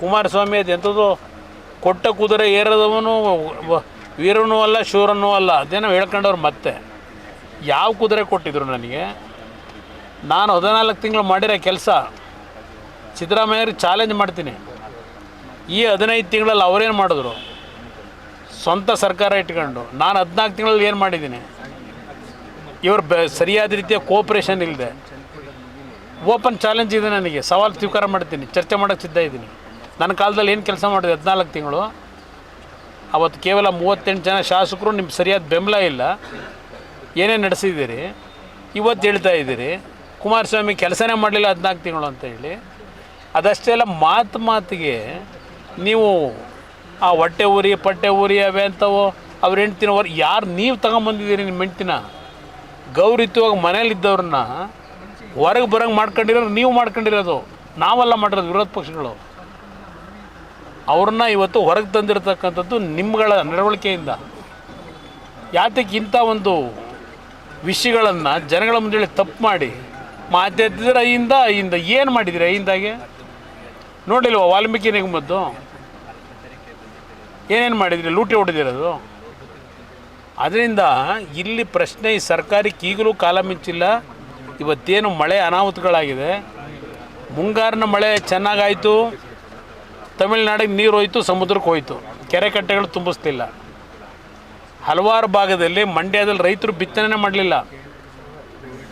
ಕುಮಾರಸ್ವಾಮಿ ಅದು ಎಂಥದ್ದು ಕೊಟ್ಟ ಕುದುರೆ ಏರದವನು ವೀರನೂ ಅಲ್ಲ, ಶೂರನೂ ಅಲ್ಲ. ಅದೇನೋ ಹೇಳ್ಕೊಂಡವ್ರು ಮತ್ತೆ. ಯಾವ ಕುದುರೆ ಕೊಟ್ಟಿದ್ರು ನನಗೆ? ನಾನು ಹದಿನಾಲ್ಕು ತಿಂಗಳು ಮಾಡಿರೋ ಕೆಲಸ ಸಿದ್ದರಾಮಯ್ಯವ್ರಿಗೆ ಚಾಲೆಂಜ್ ಮಾಡ್ತೀನಿ. ಈ ಹದಿನೈದು ತಿಂಗಳಲ್ಲಿ ಅವರೇನು ಮಾಡಿದ್ರು? ಸ್ವಂತ ಸರ್ಕಾರ ಇಟ್ಕೊಂಡು. ನಾನು ಹದಿನಾಲ್ಕು ತಿಂಗಳಲ್ಲಿ ಏನು ಮಾಡಿದ್ದೀನಿ? ಇವರು ಬೆ ಸರಿಯಾದ ರೀತಿಯ ಕೋಪ್ರೇಷನ್ ಇಲ್ಲದೆ ಓಪನ್ ಚಾಲೆಂಜ್ ಇದೆ ನನಗೆ. ಸವಾಲು ಸ್ವೀಕಾರ ಮಾಡ್ತೀನಿ. ಚರ್ಚೆ ಮಾಡೋಕ್ಕೆ ಸಿದ್ಧ ಇದ್ದೀನಿ. ನನ್ನ ಕಾಲದಲ್ಲಿ ಏನು ಕೆಲಸ ಮಾಡಿದೆ ಹದಿನಾಲ್ಕು ತಿಂಗಳು, ಅವತ್ತು ಕೇವಲ ಮೂವತ್ತೆಂಟು ಜನ ಶಾಸಕರು ನಿಮ್ಗೆ ಸರಿಯಾದ ಬೆಂಬಲ ಇಲ್ಲ. ಏನೇ ನಡೆಸಿದ್ದೀರಿ? ಇವತ್ತು ಹೇಳ್ತಾ ಇದ್ದೀರಿ, ಕುಮಾರಸ್ವಾಮಿ ಕೆಲಸನೇ ಮಾಡಲಿಲ್ಲ ಹದಿನಾಲ್ಕು ತಿಂಗಳು ಅಂತ ಹೇಳಿ. ಅದಷ್ಟೇ ಅಲ್ಲ, ಮಾತು ಮಾತಿಗೆ ನೀವು ಆ ಹೊಟ್ಟೆ ಊರಿ ಪಟ್ಟೆ ಊರಿ ಅವೇ ಅಂತವು ಅವ್ರ ಹೆಂಡ್ತಿನವ್ರು ಯಾರು ನೀವು ತಗೊಂಬಂದಿದ್ದೀರಿ ನಿಮ್ಮ ಹೆಂಡ್ತಿನ? ಗೌರವಿತವಾಗಿ ಮನೇಲಿದ್ದವ್ರನ್ನ ಹೊರಗೆ ಬರೋಂಗೆ ಮಾಡ್ಕೊಂಡಿರೋರು ನೀವು ಮಾಡ್ಕೊಂಡಿರೋದು. ನಾವೆಲ್ಲ ಮಾಡಿರೋದು ವಿರೋಧ ಪಕ್ಷಗಳು. ಅವ್ರನ್ನ ಇವತ್ತು ಹೊರಗೆ ತಂದಿರತಕ್ಕಂಥದ್ದು ನಿಮ್ಮಗಳ ನಡವಳಿಕೆಯಿಂದ. ಯಾತಕ್ಕೆ ಇಂಥ ಒಂದು ವಿಷಯಗಳನ್ನು ಜನಗಳ ಮುಂದೆ ತಪ್ಪು ಮಾಡಿ ಮಾತಾಡ್ತಿದ್ರೆ ಅಯ್ಯಿಂದ ಅಯ್ಯಿಂದ ಏನು ಮಾಡಿದಿರಿ ಅಯ್ಯಿಂದಾಗೆ ನೋಡಿಲ್ವ ವಾಲ್ಮೀಕಿ ನಿಗಮದ್ದು? ಏನೇನು ಮಾಡಿದಿರಿ, ಲೂಟಿ ಹೊಡೆದಿರೋದು ಅದರಿಂದ ಇಲ್ಲಿ ಪ್ರಶ್ನೆ ಈ ಸರ್ಕಾರಕ್ಕೆ ಈಗಲೂ ಕಾಲ ಮಿಂಚಿಲ್ಲ. ಇವತ್ತೇನು ಮಳೆ ಅನಾಹುತಗಳಾಗಿದೆ. ಮುಂಗಾರಿನ ಮಳೆ ಚೆನ್ನಾಗಾಯಿತು. ತಮಿಳ್ನಾಡಿಗೆ ನೀರು ಹೋಯಿತು, ಸಮುದ್ರಕ್ಕೆ ಹೋಯಿತು. ಕೆರೆ ಕಟ್ಟೆಗಳು ತುಂಬಿಸ್ತಿಲ್ಲ. ಹಲವಾರು ಭಾಗದಲ್ಲಿ ಮಂಡ್ಯದಲ್ಲಿ ರೈತರು ಬಿತ್ತನೆ ಮಾಡಲಿಲ್ಲ.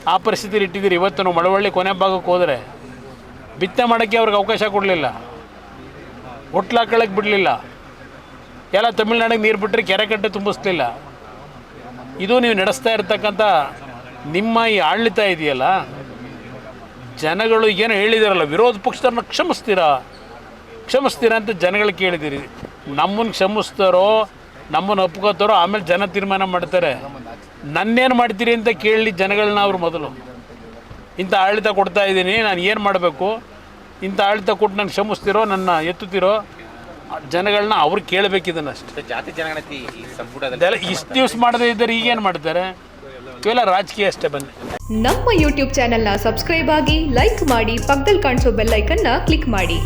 ಆ ಪರಿಸ್ಥಿತಿಲಿ ಇಟ್ಟಿದ್ದೀರಿ. ಇವತ್ತು ನಾವು ಮಳವಳ್ಳಿ ಕೊನೆ ಭಾಗಕ್ಕೆ ಹೋದರೆ ಬಿತ್ತನೆ ಮಾಡೋಕ್ಕೆ ಅವ್ರಿಗೆ ಅವಕಾಶ ಕೊಡಲಿಲ್ಲ. ಹೊಟ್ಲು ಹಾಕೊಳ್ಳೋಕೆ ಬಿಡಲಿಲ್ಲ. ಎಲ್ಲ ತಮಿಳ್ನಾಡಿಗೆ ನೀರು ಬಿಟ್ಟರೆ ಕೆರೆ ಕಟ್ಟೆ ತುಂಬಿಸ್ಲಿಲ್ಲ. ಇದು ನೀವು ನಡೆಸ್ತಾ ಇರ್ತಕ್ಕಂಥ ನಿಮ್ಮ ಈ ಆಡಳಿತ ಇದೆಯಲ್ಲ? ಜನಗಳು ಏನೋ ಹೇಳಿದಾರಲ್ಲ, ವಿರೋಧ ಪಕ್ಷದವ್ರನ್ನ ಕ್ಷಮಿಸ್ತೀರಾ? ಕ್ಷಮಿಸ್ತೀರಾ ಅಂತ ಜನಗಳು ಕೇಳಿದ್ದೀರಿ. ನಮ್ಮನ್ನು ಕ್ಷಮಿಸ್ತಾರೋ ನಮ್ಮನ್ನು ಒಪ್ಕೋತಾರೋ ಆಮೇಲೆ ಜನ ತೀರ್ಮಾನ ಮಾಡ್ತಾರೆ. ನನ್ನೇನು ಮಾಡ್ತೀರಿ ಅಂತ ಕೇಳಲಿ ಜನಗಳನ್ನ ಅವ್ರು ಮೊದಲು. ಇಂಥ ಆಡಳಿತ ಕೊಡ್ತಾ ಇದ್ದೀನಿ ನಾನು ಏನು ಮಾಡಬೇಕು? ಇಂಥ ಆಡಳಿತ ಕೊಟ್ಟು ನಾನು ಕ್ಷಮಿಸ್ತಿರೋ ನನ್ನ ಎತ್ತುತ್ತಿರೋ ಜನಗಳನ್ನ ಅವ್ರು ಕೇಳಬೇಕಿದ್ದನ್ನು ಅಷ್ಟೇ ಜಾತಿ ಜನಗಣತಿ ಸಂಪುಟದಲ್ಲಿ ಇಷ್ಟು ದಿವಸ ಮಾಡದೇ ಇದ್ದರೆ ಈಗೇನು ಮಾಡ್ತಾರೆ? ಕೇವಲ ರಾಜಕೀಯ ಅಷ್ಟೇ ಬನ್ನಿ. ನಮ್ಮ ಯೂಟ್ಯೂಬ್ ಚಾನೆಲ್ನ ಸಬ್ಸ್ಕ್ರೈಬ್ ಆಗಿ ಲೈಕ್ ಮಾಡಿ ಪಕ್ಕದಲ್ಲಿ ಕಾಣಿಸೋ ಬೆಲ್ ಐಕನ್ನ ಕ್ಲಿಕ್ ಮಾಡಿ.